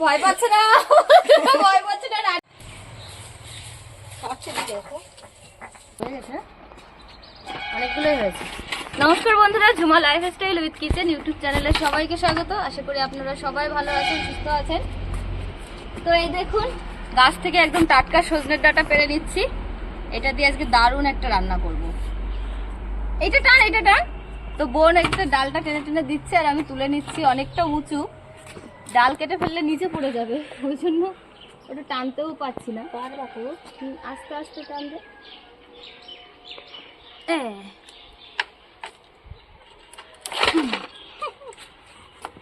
ভয় পাচ্ছে না। ভয় পাচ্ছে না হয়ে? অনেকগুলোই হয়েছে। নমস্কার বন্ধুরা Jhuma lifestyle with kitchen YouTube চ্যানেলে সবাইকে স্বাগত। আশা করি আপনারা সবাই ভালো আছেন সুস্থ আছেন। তো এই দেখুন গাছ থেকে একদম টাটকা সজনের ডাটা পেরে নিচ্ছি। এটা দিয়ে আজকে দারুণ একটা রান্না করব। এইটা টান এটা টান। তো বোন একটা ডালটা টেনে টেনে দিচ্ছে আর আমি তুলে নিচ্ছি অনেকটা উঁচু। ডাল কেটে ফেললে নিচে পড়ে যাবে ওই জন্য ওটা টানতেও পাচ্ছি না। হুম, আস্তে আস্তে টানবে।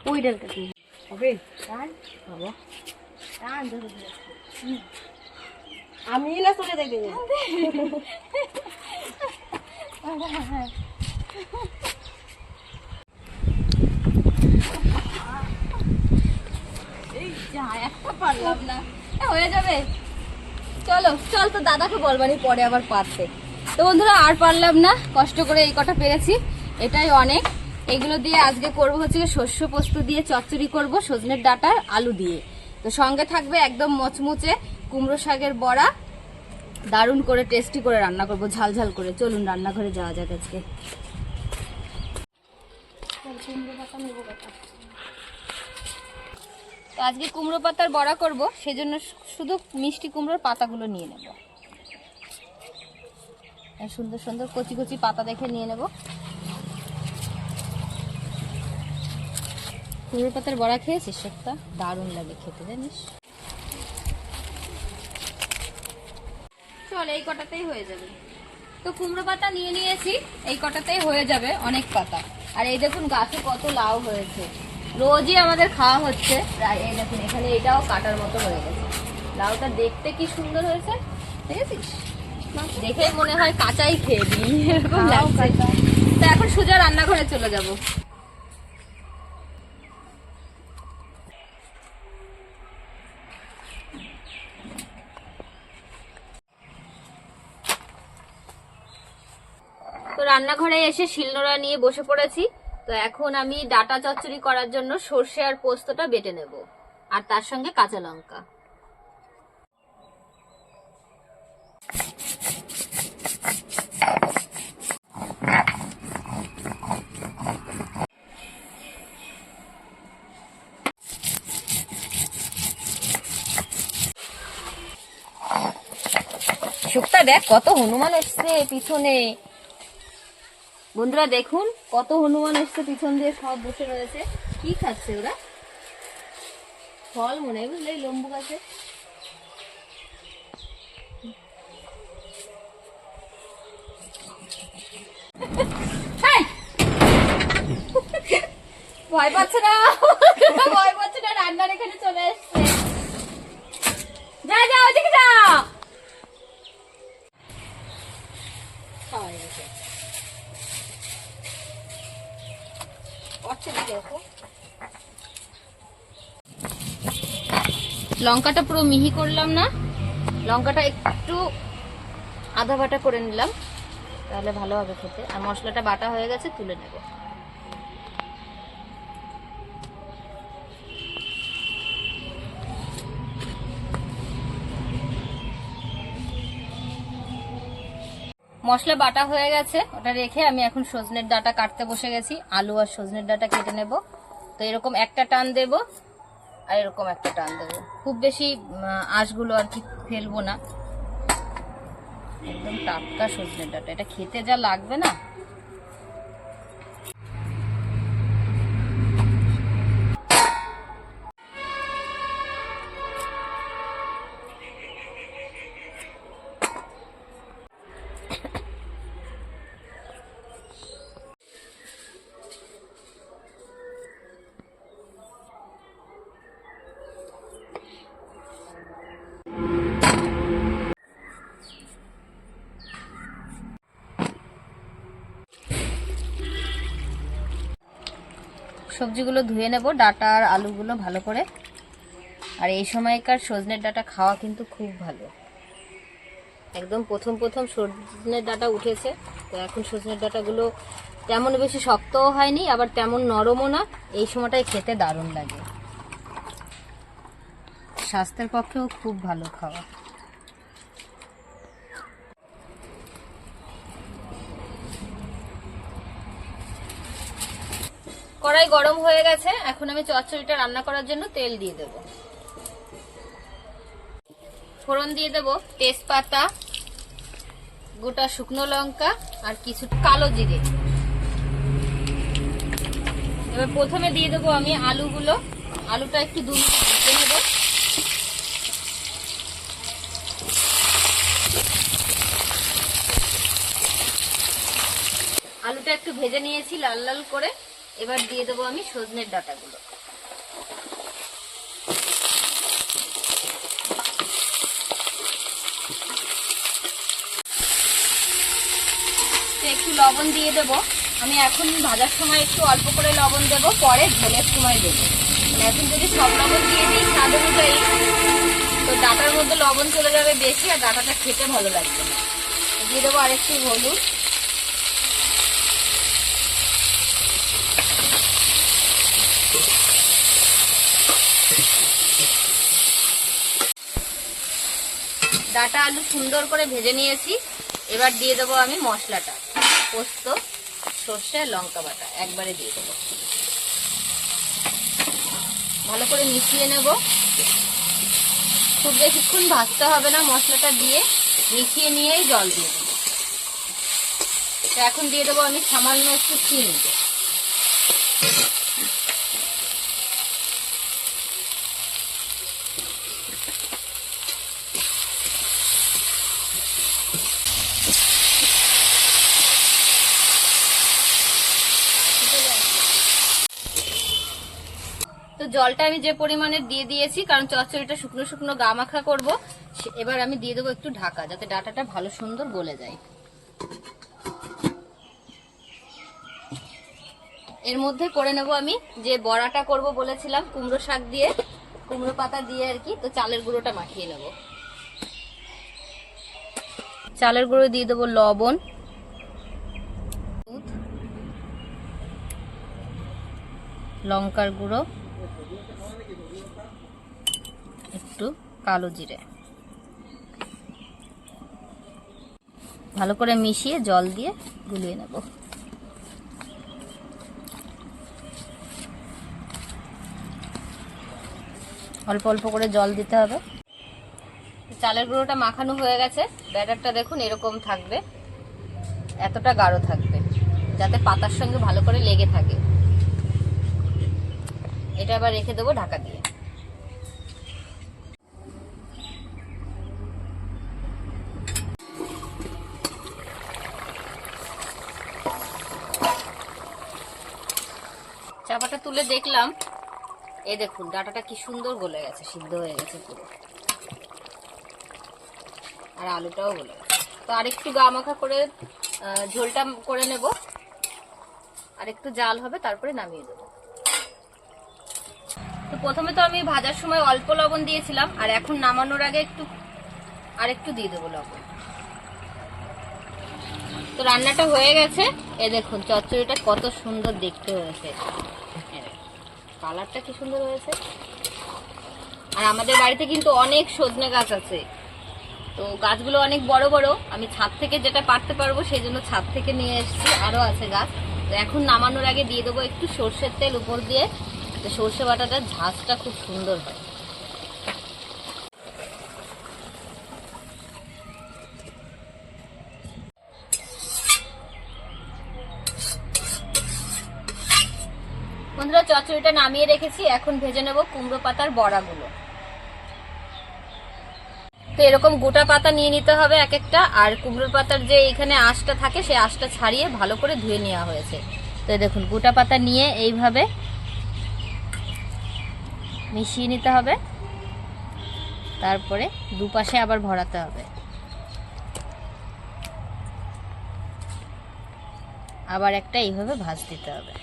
ওই ডালটা হবে টান বাবা। টান ধরে। আমি না চলে দেখবে এই যা একটা পারলাম না। হয়ে যাবে। চলো, চল তো দাদাকে বলবানি, পরে আবার পারতে। তো বন্ধুরা, আর পারলাম না, কষ্ট করে এই কটা পেরেছি। এটাই অনেক। এগুলো দিয়ে আজকে করব হচ্ছে শস্য পোস্ত দিয়ে চচ্চড়ি করব, সজনের ডাটার আলু দিয়ে। তো সঙ্গে থাকবে একদম মচমুচে কুমড়ো শাকের বড়া। দারুণ করে টেস্টি করে রান্না করব, ঝাল ঝাল করে। চলুন, রান্নাঘরে যাওয়া যাক আজকে। তো আজকে কুমড়ো পাতার বড়া করব, সেজন্য শুধু মিষ্টি কুমড়োর পাতাগুলো নিয়ে নেব। সুন্দর সুন্দর কচি কচি পাতা দেখে নিয়ে নেব। কুমড়ো পাতার বড়া খেয়েছিস? সত্যা দারুণ লাগে খেতে, জানিস? চল, এই কটাতেই হয়ে যাবে। তো কুমড়ো পাতা নিয়ে নিয়েছি, এই কটাতেই হয়ে যাবে অনেক পাতা। আর এই দেখুন গাছে কত লাউ হয়েছে। রোজই আমাদের খাওয়া হচ্ছে। প্রায় এই দেখুন এখানে এটাও কাটার মতো হয়ে গেছে। লাউটা দেখতে কি সুন্দর হয়েছে দেখেছিস? দেখে মনে হয় কাঁচাই খেয়ে দিই। এরকম তো এখন সোজা রান্নাঘরে চলে যাব। তো রান্নাঘরে এসে শিলনোড়া নিয়ে বসে পড়েছি। তো এখন আমি ডাটা চচ্চড়ি করার জন্য সর্ষে আর পোস্তটা বেটে নেব, আর তার সঙ্গে কাঁচা লঙ্কা। শুক্তা দেখ, কত হনুমান এসছে পিছনে। বন্ধুরা দেখুন, কত হনুমান এসছে, পিছন দিয়ে সব বসে রয়েছে। কি খাচ্ছে ওরা? ফল মনে হয় বুঝলে লম্বু গাছে। ভয় পাচ্ছে না। ভয় পাচ্ছে না, রান্নার এখানে চলে এসছে। যা যা, ওদিকে যা! লঙ্কাটা পুরো মিহি করলাম না। লঙ্কাটা একটু আধা বাটা করে নিলাম। তাহলে ভালো হবে খেতে। আর মশলাটা বাটা হয়ে গেছে, তুলে নেব। মশলা বাটা হয়ে গেছে, ওটা রেখে আমি এখন সজনের ডাটা কাটতে বসে গেছি। আলু আর সজনের ডাটা কেটে নেব। তো এরকম একটা টান দেব আর এরকম একটা টান দেব। খুব বেশি আঁশগুলো আর কি ফেলব না। একদম টাটকা সজনের ডাটা। এটা খেতে যা লাগবে না সবজিগুলো ধুয়ে নেব, ডাটা আর আলুগুলো ভালো করে। আর এই সময়কার সজনের ডাটা খাওয়া কিন্তু খুব ভালো। একদম প্রথম প্রথম সজনের ডাটা উঠেছে, তো এখন সজনের ডাটাগুলো তেমন বেশি শক্তও হয়নি, আবার তেমন নরমও না। এই সময়টায় খেতে দারুণ লাগে। স্বাস্থ্যের পক্ষেও খুব ভালো খাওয়া। কড়াই গরম হয়ে গেছে, এখন আমি চচ্চড়িটা রান্না করার জন্য তেল দিয়ে দেব। ফোড়ন দিয়ে দেব তেজপাতা, গোটা শুকনো লঙ্কা আর কিছু কালো জিরে। এবার প্রথমে দিয়ে দেবো আমি আলুগুলো। আলুটা একটু দু মিনিট নেব। আলুটা একটু ভেজে নিয়েছি লাল লাল করে। এবার দিয়ে দেবো আমি সজনের ডাটাগুলো। একটু লবণ দিয়ে দেব। আমি এখন ভাজার সময় একটু অল্প করে লবণ দেব, পরে ঝোলের সময় দেব। এখন যদি সব লবণ দিয়ে দিই, স্বাদ অনুযায়ী তো ডাটার মধ্যে লবণ চলে যাবে বেশি, আর ডাটাটা খেতে ভালো লাগবে দিয়ে দেবো আরেকটু হলুদ। ডাটা আলু সুন্দর করে ভেজে নিয়েছি। এবার দিয়ে দেবো আমি মশলাটা। পোস্ত, সর্ষে, লঙ্কা বাটা। একবারে দিয়ে দেবো। ভালো করে মিশিয়ে নেব। খুব বেশিক্ষণ ভাজতে হবে না মশলাটা দিয়ে। মিশিয়ে নিয়েই জল দিয়ে দেবো। এখন দিয়ে দেবো আমি সামান্য একটু চিনি তো জলটা আমি যে পরিমাণে দিয়ে দিয়েছি, কারণ চচ্চড়িটা শুকনো শুকনো গা মাখা করব এবার আমি দিয়ে দেবো একটু ঢাকা, যাতে ডাটাটা ভালো সুন্দর গলে যায়। এর মধ্যে করে নেব আমি যে বড়াটা করব বলেছিলাম, কুমড়ো শাক দিয়ে, কুমড়ো পাতা দিয়ে আর কি, তো চালের গুঁড়োটা মাখিয়ে নেব। চালের গুঁড়ো দিয়ে দেবো লবণ লঙ্কার গুঁড়ো একটু কালো জিরে। ভালো করে মিশিয়ে জল দিয়ে গুলিয়ে নেব। অল্প অল্প করে জল দিতে হবে। চালের গুঁড়োটা মাখানো হয়ে গেছে। ব্যাটারটা দেখুন এরকম থাকবে। এতটা গাঢ় থাকবে। যাতে পাতার সঙ্গে ভালো করে লেগে থাকে। এটা আবার রেখে দেবো ঢাকা দিয়ে। চাপাটা তুলে দেখলাম। এ দেখুন, ডাটাটা কি সুন্দর গলে গেছে, সিদ্ধ হয়ে গেছে পুরো। আর আলুটাও গলে গেছে। তো আরেকটু গা মাখা করে ঝোলটা করে নেব। আর একটু জাল হবে, তারপরে নামিয়ে দেবো। প্রথমে তো আমি ভাজার সময় অল্প লবণ দিয়েছিলাম, আর এখন নামানোর আগে একটু আর একটু দিয়ে দেবো লবণ। তো রান্নাটা হয়ে গেছে। এ দেখুন, চচ্চড়িটা কত সুন্দর দেখতে হয়েছে। কালারটা কি সুন্দর হয়েছে। আর আমাদের বাড়িতে কিন্তু অনেক সজনে গাছ আছে। তো গাছগুলো অনেক বড় বড়। আমি ছাদ থেকে যেটা পারতে পারব সেই জন্য ছাদ থেকে নিয়ে এসেছি। আরও আছে গাছ। তো এখন নামানোর আগে দিয়ে দেবো একটু সর্ষের তেল উপর দিয়ে। তো সর্ষে বাটাটার ঝাঁজটা খুব সুন্দর হয়। বন্ধুরা, চচ্চড়িটা নামিয়ে রেখেছি। এখন ভেজে নেব কুমড়ো পাতার বড়াগুলো। তো এরকম গোটা পাতা নিয়ে নিতে হবে এক একটা, আর কুমড়োর পাতার যে এখানে আঁশটা থাকে, সেই আঁশটা ছাড়িয়ে ভালো করে ধুয়ে নেওয়া হয়েছে। তো দেখুন, গোটা পাতা নিয়ে এইভাবে মিশিয়ে নিতে হবে। তারপরে দুপাশে আবার ভরাতে হবে। আবার একটা এইভাবে ভাজ দিতে হবে।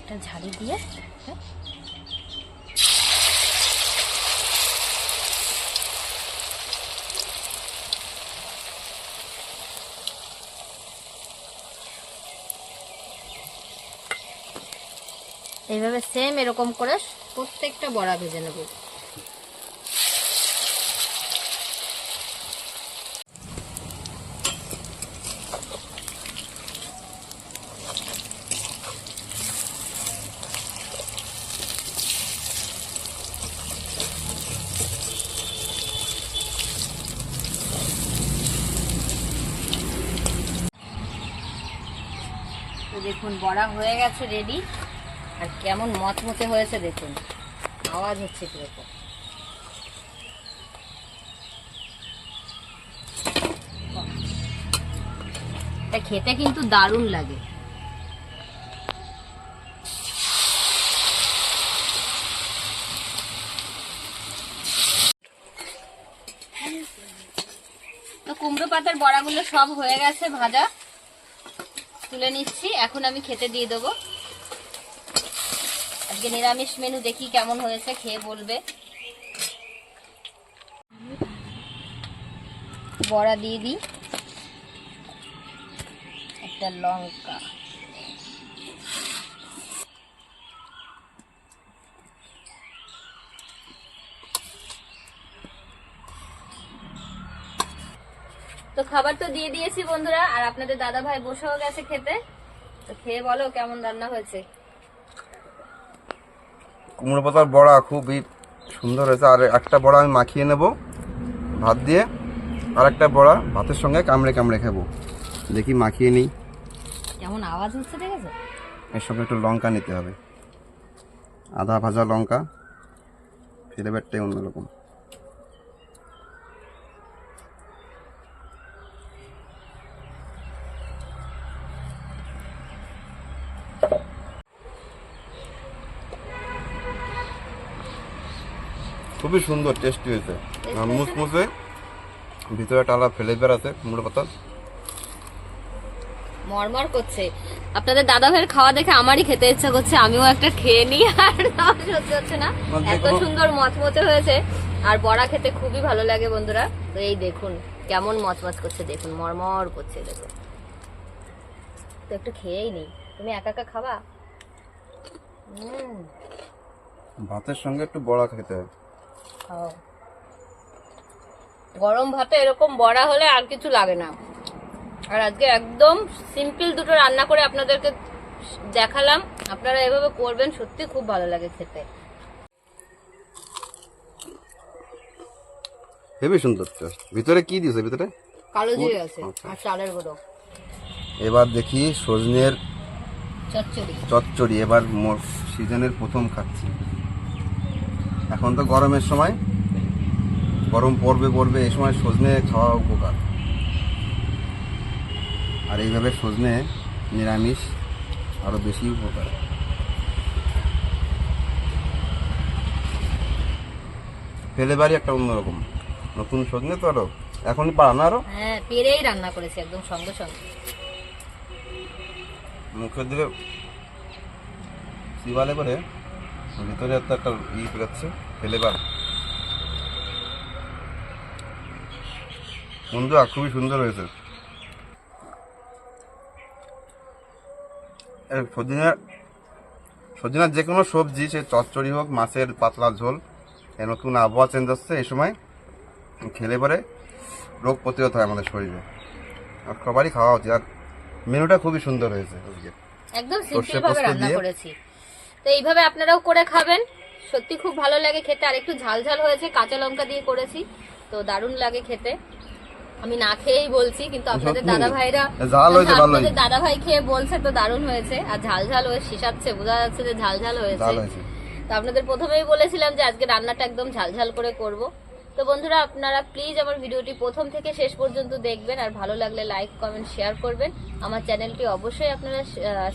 একটা ঝাড়ি দিয়ে এইভাবে সেম এরকম করে প্রত্যেকটা বড়া ভেজে নেব। দেখুন বড়া হয়ে গেছে রেডি আর কেমন মচমচে হয়েছে দেখুন। আওয়াজ হচ্ছে কীরকম। খেতে কিন্তু দারুণ লাগে। তো কুমড়ো পাতার বড়াগুলো সব হয়ে গেছে ভাজা। তুলে নিচ্ছি, এখন আমি খেতে দিয়ে দেবো। আজকে নিরামিষ মেনু দেখি কেমন হয়েছে, খেয়ে বলবে। বড়া দিয়ে দিই। একটা লঙ্কা। তো খাবার তো দিয়ে দিয়েছি বন্ধুরা, আর আপনাদের দাদা ভাই বসেও গেছে খেতে। তো খেয়ে বলো কেমন রান্না হয়েছে। কুমড়ো পাতার বড়া খুবই সুন্দর হয়েছে। আর একটা বড়া আমি মাখিয়ে নেব ভাত দিয়ে আর একটা বড়া ভাতের সঙ্গে কামড়ে কামড়ে খাব। দেখি মাখিয়ে নিই। কেমন আওয়াজ হচ্ছে দেখেছ? এর সঙ্গে একটু লঙ্কা নিতে হবে। আধা ভাজা লঙ্কা ফ্লেভারটাই অন্যরকম খুবই সুন্দর টেস্টি হয়েছে। মুসমুসে ভিতরে টালা ফ্লেভার আছে কুমড়ো পাতার মরমর করছে। আপনাদের দাদা ভাইয়ের খাওয়া দেখে আমারই খেতে ইচ্ছা করছে আমিও একটা খেয়ে নিই আর সহ্য হচ্ছে না। মানে এত সুন্দর মচমচে হয়েছে আর বড়া খেতে খুবই ভালো লাগে বন্ধুরা। তো এই দেখুন কেমন মচমচ করছে দেখুন মরমর করছে দেখুন। তো একটু খেয়েই নেই। তুমি একা একা খাবা? হুম। ভাতের সঙ্গে একটু বড়া খেতে হয়। খাও গরম ভাতে এরকম বড়া হলে আর কিছু লাগে না। আর আজকে একদম সিম্পল দুটো রান্না করে আপনাদেরকে দেখালাম। আপনারা এভাবে করবেন সত্যি খুব ভালো লাগে খেতে। হেবি সুন্দর ভিতরে কি দিয়েছে? ভিতরে? কালো জিরে আছে আচ্ছা। আর চালের গুঁড়ো। এবার দেখি সজনের চচ্চড়ি। চচ্চড়ি। এবার সিজনের প্রথম খাচ্ছি। এখন তো গরমের সময়। গরম পড়বে পড়বে এই সময় সজনে খাওয়া উপকার। আর এইভাবে সজনে নিরামিষ আরও বেশি উপকার। ফেলে বাড়ি একটা অন্যরকম। নতুন সজনে তো আরও এখনই পারা না আরও? হ্যাঁ পেরেই রান্না করেছে একদম সঙ্গে সঙ্গে। মুখের দিকে শিবালে করে ভিতরে একটা একটা ই বেরোচ্ছে ফ্লেভার বন্ধুরা খুবই সুন্দর হয়েছে। সজিনার সজিনার যে কোনো সবজি সে চচ্চড়ি হোক মাছের পাতলা ঝোল নতুন আবহাওয়া চেঞ্জ হচ্ছে এই সময় খেলে পরে রোগ প্রতিরোধ হয় আমাদের শরীরে। আর সবারই খাওয়া উচিত। আর মেনুটা খুবই সুন্দর হয়েছে একদম সিম্পল ভাবে রান্না? করেছি। তো এইভাবে আপনারাও করে খাবেন। সত্যি খুব ভালো লাগে খেতে। আর একটু ঝাল ঝাল হয়েছে কাঁচা লঙ্কা দিয়ে করেছি তো দারুণ লাগে খেতে। আমি না খেয়েই বলছি কিন্তু আপনাদের দাদা ভাইরা ঝাল। আপনাদের দাদা ভাই খেয়ে বলছে তো দারুণ হয়েছে। আর ঝাল ঝাল হয়ে শিশাচ্ছে বোঝা যাচ্ছে যে ঝাল ঝাল হয়েছে। হয়েছে। তো আপনাদের প্রথমেই বলেছিলাম যে আজকে রান্নাটা একদম ঝালঝাল করে করব। তো বন্ধুরা আপনারা প্লিজ আমার ভিডিওটি প্রথম থেকে শেষ পর্যন্ত দেখবেন। আর ভালো লাগলে লাইক কমেন্ট শেয়ার করবেন। আমার চ্যানেলটি অবশ্যই আপনারা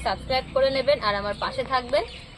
সাবস্ক্রাইব করে নেবেন। আর আমার পাশে থাকবেন।